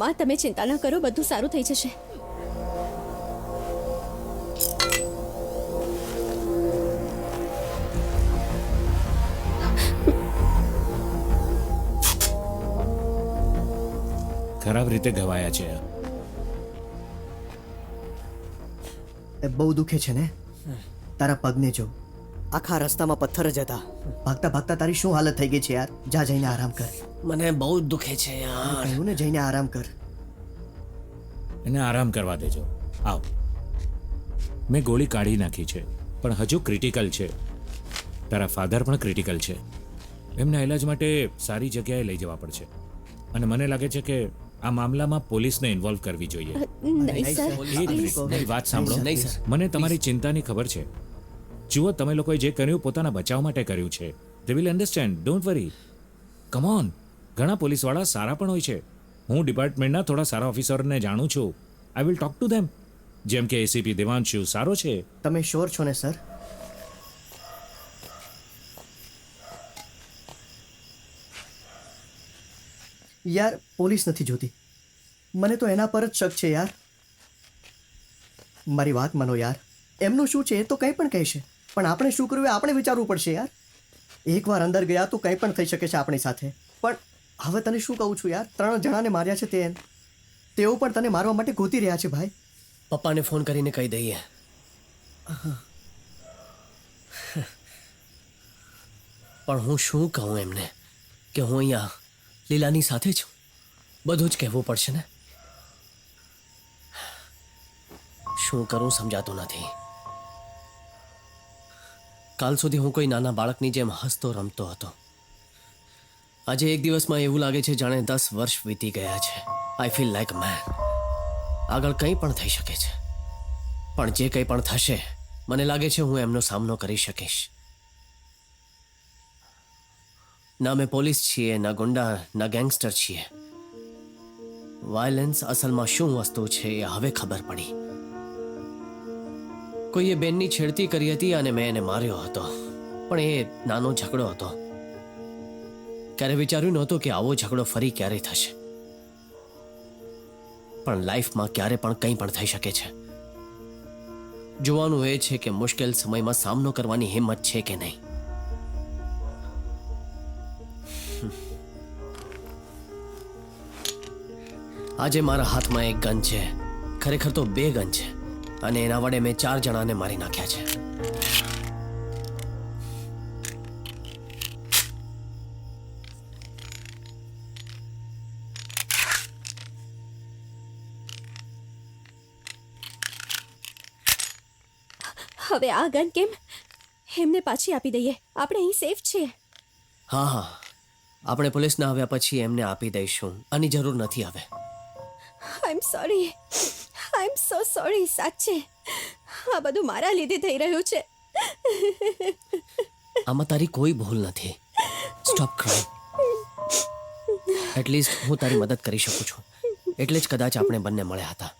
માં તમે ચિંતા ન કરો બધું સારું થઈ જશે. ખરાબ રીતે ઘવાયા છે. એ બહુ દુખે છે ને? તારા પગને જો. આખા રસ્તામાં પથ્થર જ હતા. ભાગતા ભાગતા તારી શું હાલત થઈ ગઈ છે યાર? જા જઈને આરામ કર. મને બહુ જ દુખે છે યાર. કહ્યું ને જઈને આરામ કર. એને આરામ કરવા દેજો. આવ. મેં ગોળી કાઢી નાખી છે પણ હજુ ક્રિટિકલ છે. તારા ફાધર પણ ક્રિટિકલ છે. એમના ઇલાજ માટે સારી જગ્યાએ લઈ જવા પડશે. અને મને લાગે છે કે આ મામલામાં પોલીસને ઇન્વોલ્વ કરવી જોઈએ. નહીં સર. એક મિનિટ મારી વાત સાંભળો. નહીં, સર. મને તમારી ચિંતાની ખબર છે. જુઓ તમે લોકોએ જે કર્યું પોતાના બચાવ માટે કર્યું છે. They will understand don't worry come on ઘણા પોલીસવાળા સારા પણ હોય છે. હું ડિપાર્ટમેન્ટના થોડા સારા ઓફિસરને જાણું છું. I will talk to them જેમ કે એસીપી દેવાંશુ સારો છે. તમે શ્યોર છો ને સર યાર, પોલીસ નથી જોતી. મને તો એના પર જ શક છે યાર. મારી વાત માનો યાર. એમનું શું છે એ તો કંઈ પણ કહેશે પણ આપણે શું કરવું આપણે વિચારવું પડશે યાર. એકવાર અંદર ગયા તો કંઈ પણ થઈ શકે છે આપણી સાથે. પણ હવે તને શું કહું છું યાર? ત્રણ જણાને માર્યા છે તે તેઓ પણ તને મારવા માટે ગોતી રહ્યા છે ભાઈ. પપ્પાને ફોન કરીને કહી દઈએ. પણ હું શું કહું એમને? કે હું અહીંયા લીલાની સાથે છું. બધું જ કહેવું પડશે ને? શું કરું સમજાતું નથી. કાલ સુધી હું કોઈ નાના બાળકની જેમ હસતો રમતો હતો. આજે એક દિવસમાં એવું લાગે છે જાણે દસ વર્ષ વીતી ગયા છે. આઈ ફીલ લાઈક મેન આગળ કંઈ પણ થઈ શકે છે. પણ જે કંઈ પણ થશે, મને લાગે છે હું એમનો સામનો કરી શકીશ. ના મેં પોલીસ છીએ, ના ગુંડા, ના ગેંગસ્ટર છીએ. વાયલન્સ અસલમાં શું વસ્તુ છે એ હવે ખબર પડી. કોઈએ બેનની છેડતી કરી હતી અને મેં એને માર્યો હતો. પણ એ નાનો ઝઘડો હતો. ક્યારે વિચાર્યું નહોતું કે આવો ઝઘડો ફરી ક્યારે થશે. પણ લાઈફમાં ક્યારે પણ કંઈ પણ થઈ શકે છે. જોવાનું એ છે કે મુશ્કેલ સમયમાં સામનો કરવાની હિંમત છે કે નહીં. આજે મારા હાથમાં એક ગન છે. ખરેખર તો બે ગન છે. અને એના વડે મેં ચાર જણાને મારી નાખ્યા છે. હવે આ ગન કેમ? એમને પાછી આપી દઈએ. આપણે અહીં સેફ છીએ હા હા. આપણે પોલીસના આવ્યા પછી એમને આપી દઈશું. આની જરૂર નથી હવે. આઈ am sorry I M so sorry સાચે. આ બધું મારા લીધે થઈ રહ્યું છે. આમાં તારી કોઈ ભૂલ નથી. સ્ટોપ ક્રાઇંગ એટલીસ્ટ હું તારી મદદ કરી શકું છું. એટલે જ કદાચ આપણે બંને મળ્યા હતા.